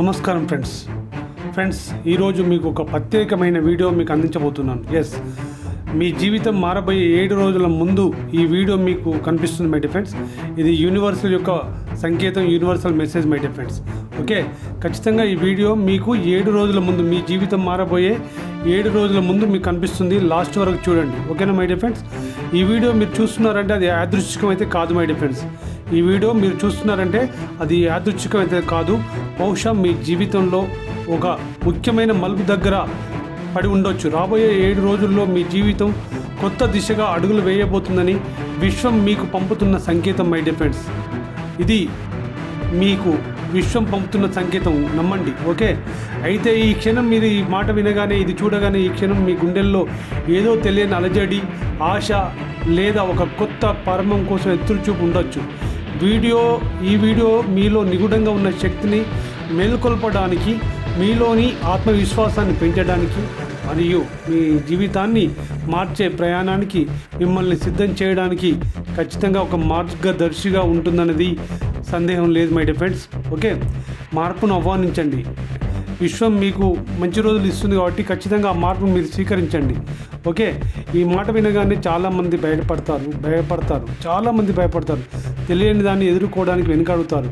నమస్కారం friends. Friends ఈరోజు మీకు ఒక ప్రత్యేకమైన వీడియో మీకు అందించబోతున్నాను. ఎస్ మీ జీవితం మారబోయే ఏడు రోజుల ముందు ఈ వీడియో మీకు కనిపిస్తుంది మై డిఫెండ్స్ ఇది యూనివర్సల్ యొక్క సంకేతం universal message my defends okay ఖచ్చితంగా ఈ వీడియో మీకు ఏడు రోజుల ముందు మీ జీవితం మారబోయే ఏడు రోజుల ముందు మీకు కనిపిస్తుంది. లాస్ట్ వరకు చూడండి. ఓకేనా మై డిఫెండ్స్ ఈ వీడియో మీరు చూస్తున్నారంటే అది యాదృచ్ఛికం అయితే కాదు మై డిఫెండ్స్ ఈ వీడియో మీరు చూస్తున్నారంటే అది యాదృచ్ఛికమైతే కాదు. బహుశా మీ జీవితంలో ఒక ముఖ్యమైన మలుపు దగ్గర పడి ఉండొచ్చు. రాబోయే ఏడు రోజుల్లో మీ జీవితం కొత్త దిశగా అడుగులు వేయబోతుందని విశ్వం మీకు పంపుతున్న సంకేతం మై డిఫెండ్స్ ఇది మీకు విశ్వం పంపుతున్న సంకేతం. నమ్మండి ఓకే? అయితే ఈ క్షణం మీరు ఈ మాట వినగానే ఇది చూడగానే ఈ క్షణం మీ గుండెల్లో ఏదో తెలియని అలజడి ఆశ లేదా ఒక కొత్త పరమం కోసం ఎదురుచూపు ఉండొచ్చు. వీడియో ఈ వీడియో మీలో నిగుడంగా ఉన్న శక్తిని మేల్కొల్పడానికి మీలోని ఆత్మవిశ్వాసాన్ని పెంచడానికి మరియు మీ జీవితాన్ని మార్చే ప్రయాణానికి మిమ్మల్ని సిద్ధం చేయడానికి ఖచ్చితంగా ఒక మార్గదర్శిగా ఉంటుందన్నది సందేహం లేదు మై డిఫెండ్స్ ఓకే మార్పును ఆహ్వానించండి. విశ్వం మీకు మంచి రోజులు ఇస్తుంది కాబట్టి ఖచ్చితంగా ఆ మార్పును మీరు స్వీకరించండి. ఓకే ఈ మాట వినగానే చాలామంది భయపడతారు భయపడతారు చాలామంది భయపడతారు. తెలియని దాన్ని ఎదుర్కోవడానికి వెనుకాడుతారు.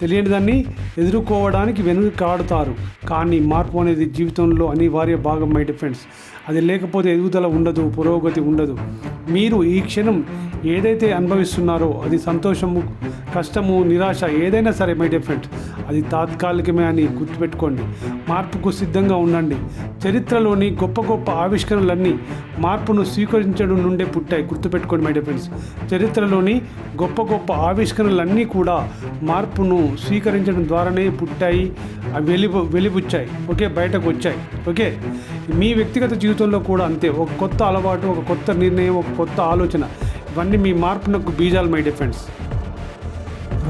తెలియని దాన్ని ఎదుర్కోవడానికి వెనుకాడుతారు. కానీ మార్పు అనేది జీవితంలో అనివార్య భాగం మై డిఫెండ్స్ అది లేకపోతే ఎదుగుదల ఉండదు పురోగతి ఉండదు. మీరు ఈ క్షణం ఏదైతే అనుభవిస్తున్నారో అది సంతోషము కష్టము నిరాశ ఏదైనా సరే మై డిఫరెంట్ అది తాత్కాలికమే అని గుర్తుపెట్టుకోండి. మార్పుకు సిద్ధంగా ఉండండి. చరిత్రలోని గొప్ప గొప్ప ఆవిష్కరణలన్నీ మార్పును స్వీకరించడం నుండే పుట్టాయి. గుర్తుపెట్టుకోండి మై ఫ్రెండ్స్. చరిత్రలోని గొప్ప గొప్ప ఆవిష్కరణలన్నీ కూడా మార్పును స్వీకరించడం ద్వారానే పుట్టాయి. అవి వెలిబు వెలిబుచ్చాయి. ఓకే బయటకు వచ్చాయి. ఓకే? మీ వ్యక్తిగత జీవితంలో కూడా అంతే. ఒక కొత్త అలవాటు ఒక కొత్త నిర్ణయం ఒక కొత్త ఆలోచన. ఇవన్నీ మీ మార్పునకు బీజాలు మై డిఫెండ్స్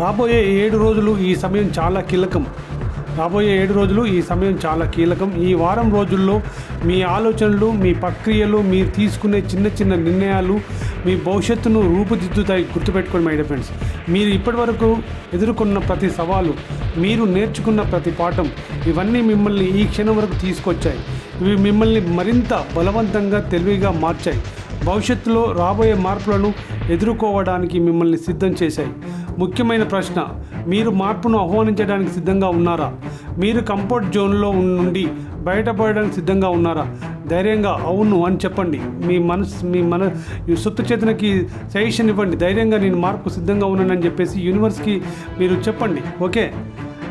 రాబోయే ఏడు రోజులు ఈ సమయం చాలా కీలకం. రాబోయే ఏడు రోజులు ఈ సమయం చాలా కీలకం. ఈ వారం రోజుల్లో మీ ఆలోచనలు మీ ప్రక్రియలు మీరు తీసుకునే చిన్న చిన్న నిర్ణయాలు మీ భవిష్యత్తును రూపుదిద్దుతాయి గుర్తుపెట్టుకోండి మై ఫ్రెండ్స్ మీరు ఇప్పటివరకు ఎదుర్కొన్న ప్రతి సవాలు మీరు నేర్చుకున్న ప్రతి పాఠం ఇవన్నీ మిమ్మల్ని ఈ క్షణం వరకు తీసుకొచ్చాయి. ఇవి మిమ్మల్ని మరింత బలవంతంగా తెలివిగా మార్చాయి. భవిష్యత్తులో రాబోయే మార్పులను ఎదుర్కోవడానికి మిమ్మల్ని సిద్ధం చేశాయి. ముఖ్యమైన ప్రశ్న. మీరు మార్పును ఆహ్వానించడానికి సిద్ధంగా ఉన్నారా? మీరు కంఫర్ట్ జోన్లో నుండి బయటపడడానికి సిద్ధంగా ఉన్నారా? ధైర్యంగా అవును అని చెప్పండి. మీ మనసు మీ మన ఈ సొత్తు చేతనకి సజెషన్ ఇవ్వండి. ధైర్యంగా నేను మార్పు సిద్ధంగా ఉన్నానని చెప్పేసి యూనివర్స్కి మీరు చెప్పండి. ఓకే?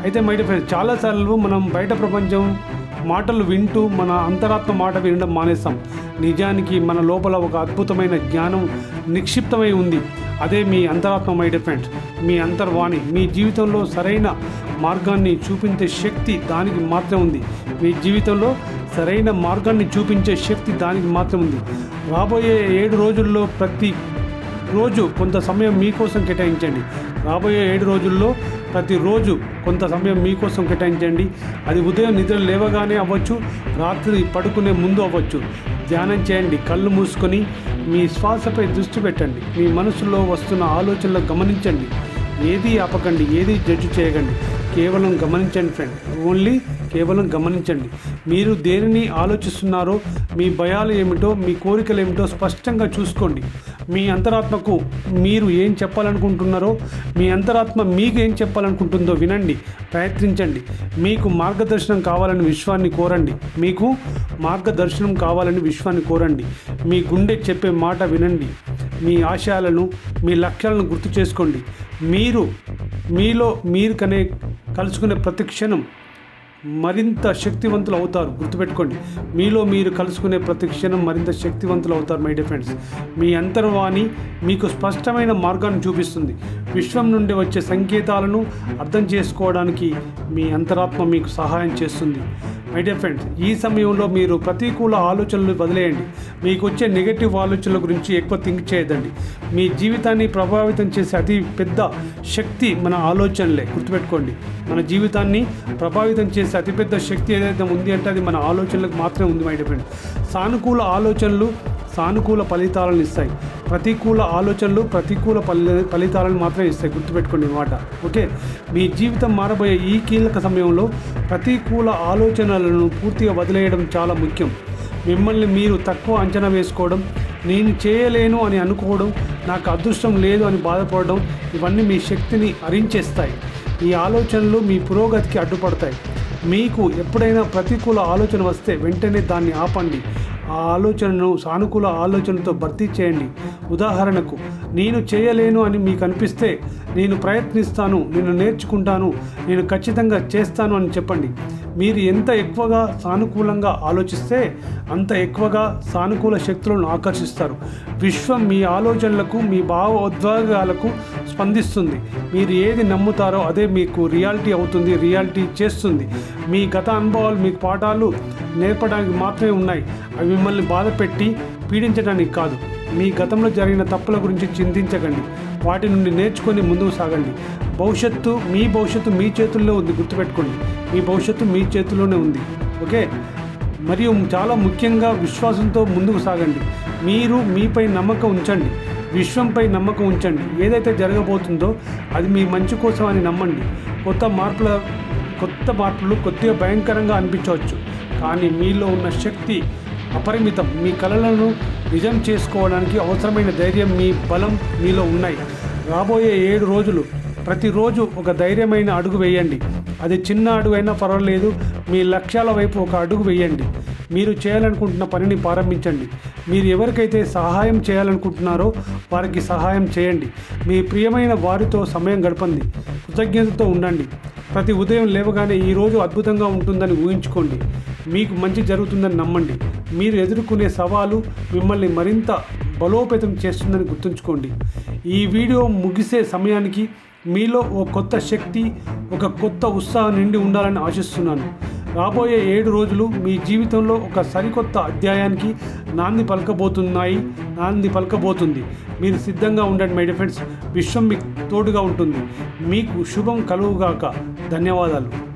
అయితే మై ఫ్రెండ్స్ చాలాసార్లు మనం బయట ప్రపంచం మాటలు వింటూ మన అంతరాత్మ మాట వినడం మానేస్తాం నిజానికి మన లోపల ఒక అద్భుతమైన జ్ఞానం నిక్షిప్తమై ఉంది. అదే మీ అంతరాత్మ మై డిఫరెంట్ మీ అంతర్వాణి మీ జీవితంలో సరైన మార్గాన్ని చూపించే శక్తి దానికి మాత్రం ఉంది. మీ జీవితంలో సరైన మార్గాన్ని చూపించే శక్తి దానికి మాత్రం ఉంది. రాబోయే ఏడు రోజుల్లో ప్రతి రోజు కొంత సమయం మీకోసం కేటాయించండి. రాబోయే ఏడు రోజుల్లో ప్రతిరోజు కొంత సమయం మీకోసం కేటాయించండి. అది ఉదయం నిద్ర లేవగానే అవ్వచ్చు రాత్రి పడుకునే ముందు అవ్వచ్చు. ధ్యానం చేయండి కళ్ళు మూసుకొని మీ శ్వాసపై దృష్టి పెట్టండి. మీ మనసులో వస్తున్న ఆలోచనలు గమనించండి. ఏది ఆపకండి ఏది జడ్జి చేయకండి. కేవలం గమనించండి ఫ్రెండ్ ఓన్లీ కేవలం గమనించండి. మీరు దేనిని ఆలోచిస్తున్నారో మీ భయాలు ఏమిటో మీ కోరికలు ఏమిటో స్పష్టంగా చూసుకోండి. మీ అంతరాత్మకు మీరు ఏం చెప్పాలనుకుంటున్నారో మీ అంతరాత్మ మీకు ఏం చెప్పాలనుకుంటుందో వినండి ప్రయత్నించండి. మీకు మార్గదర్శనం కావాలని విశ్వాన్ని కోరండి. మీకు మార్గదర్శనం కావాలని విశ్వాన్ని కోరండి. మీ గుండె చెప్పే మాట వినండి. మీ ఆశయాలను మీ లక్ష్యాలను గుర్తు చేసుకోండి. మీరు మీలో మీరు కనే కలుసుకునే ప్రతి క్షణం మరింత శక్తివంతులు అవుతారు. గుర్తుపెట్టుకోండి మీలో మీరు కలుసుకునే ప్రతి క్షణం మరింత శక్తివంతులు అవుతారు మై డిఫెండ్స్ మీ అంతర్వాణి మీకు స్పష్టమైన మార్గాన్ని చూపిస్తుంది. విశ్వం నుండి వచ్చే సంకేతాలను అర్థం చేసుకోవడానికి మీ అంతరాత్మ మీకు సహాయం చేస్తుంది. మై డియర్ ఫ్రెండ్స్ ఈ సమయంలో మీరు ప్రతికూల ఆలోచనలు వదిలేయండి. మీకు వచ్చే నెగటివ్ ఆలోచనల గురించి ఎక్కువ థింక్ చేయదండి మీ జీవితాన్ని ప్రభావితం చేసే అతి పెద్ద శక్తి మన ఆలోచనలే. గుర్తుపెట్టుకోండి. మన జీవితాన్ని ప్రభావితం చేసే అతిపెద్ద శక్తి ఏదైతే ఉంది అంటే అది మన ఆలోచనలకు మాత్రమే ఉంది మై డియర్ ఫ్రెండ్స్ సానుకూల ఆలోచనలు సానుకూల ఫలితాలను ఇస్తాయి. ప్రతికూల ఆలోచనలు ప్రతికూల ఫలి ఫలితాలను మాత్రమే ఇస్తాయి. గుర్తుపెట్టుకోండి మాట. ఓకే? మీ జీవితం మారబోయే ఈ కీలక సమయంలో ప్రతికూల ఆలోచనలను పూర్తిగా వదిలేయడం చాలా ముఖ్యం. మిమ్మల్ని మీరు తక్కువ అంచనా వేసుకోవడం నేను చేయలేను అని అనుకోవడం నాకు అదృష్టం లేదు అని బాధపడడం ఇవన్నీ మీ శక్తిని హరించేస్తాయి. ఈ ఆలోచనలు మీ పురోగతికి అడ్డుపడతాయి. మీకు ఎప్పుడైనా ప్రతికూల ఆలోచన వస్తే వెంటనే దాన్ని ఆపండి. ఆ ఆలోచనను సానుకూల ఆలోచనతో భర్తీ చేయండి. ఉదాహరణకు నేను చేయలేను అని మీకు అనిపిస్తే నేను ప్రయత్నిస్తాను నేను నేర్చుకుంటాను నేను ఖచ్చితంగా చేస్తాను అని చెప్పండి. మీరు ఎంత ఎక్కువగా సానుకూలంగా ఆలోచిస్తే అంత ఎక్కువగా సానుకూల శక్తులను ఆకర్షిస్తారు. విశ్వం మీ ఆలోచనలకు మీ భావోద్వేగాలకు స్పందిస్తుంది. మీరు ఏది నమ్ముతారో అదే మీకు రియాలిటీ అవుతుంది రియాలిటీ చేస్తుంది. మీ గత అనుభవాలు మీకు పాఠాలు నేర్పడానికి మాత్రమే ఉన్నాయి. అవి మిమ్మల్ని బాధపెట్టి పీడించడానికి కాదు. మీ గతంలో జరిగిన తప్పుల గురించి చింతించకండి. వాటి నుండి నేర్చుకొని ముందుకు సాగండి. భవిష్యత్తు మీ భవిష్యత్తు మీ చేతుల్లో ఉంది గుర్తుపెట్టుకోండి. మీ భవిష్యత్తు మీ చేతుల్లోనే ఉంది. ఓకే? మరియు చాలా ముఖ్యంగా విశ్వాసంతో ముందుకు సాగండి. మీరు మీపై నమ్మకం ఉంచండి. విశ్వంపై నమ్మకం ఉంచండి. ఏదైతే జరగబోతుందో అది మీ మంచి కోసం అని నమ్మండి. కొత్త మార్పుల కొత్త మార్పులు కొద్దిగా భయంకరంగా అనిపించవచ్చు. కానీ మీలో ఉన్న శక్తి అపరిమితం. మీ కళలను నిజం చేసుకోవడానికి అవసరమైన ధైర్యం మీ బలం మీలో ఉన్నాయి. రాబోయే ఏడు రోజులు ప్రతిరోజు ఒక ధైర్యమైన అడుగు వేయండి. అది చిన్న అడుగు అయినా పర్వాలేదు. మీ లక్ష్యాల వైపు ఒక అడుగు వేయండి. మీరు చేయాలనుకుంటున్న పనిని ప్రారంభించండి. మీరు ఎవరికైతే సహాయం చేయాలనుకుంటున్నారో వారికి సహాయం చేయండి. మీ ప్రియమైన వారితో సమయం గడపండి. కృతజ్ఞతతో ఉండండి. ప్రతి ఉదయం లేవగానే ఈరోజు అద్భుతంగా ఉంటుందని ఊహించుకోండి. మీకు మంచి జరుగుతుందని నమ్మండి. మీరు ఎదుర్కొనే సవాలు మిమ్మల్ని మరింత బలోపేతం చేస్తుందని గుర్తుంచుకోండి. ఈ వీడియో ముగిసే సమయానికి మీలో ఓ కొత్త శక్తి ఒక కొత్త ఉత్సాహం నిండి ఉండాలని ఆశిస్తున్నాను. రాబోయే ఏడు రోజులు మీ జీవితంలో ఒక సరికొత్త అధ్యాయానికి నాంది పలకబోతున్నాయి నాంది పలకబోతుంది. మీరు సిద్ధంగా ఉండండి మై డిఫెండ్స్ విశ్వం మీకు తోడుగా ఉంటుంది. మీకు శుభం కలుగుగాక. ధన్యవాదాలు.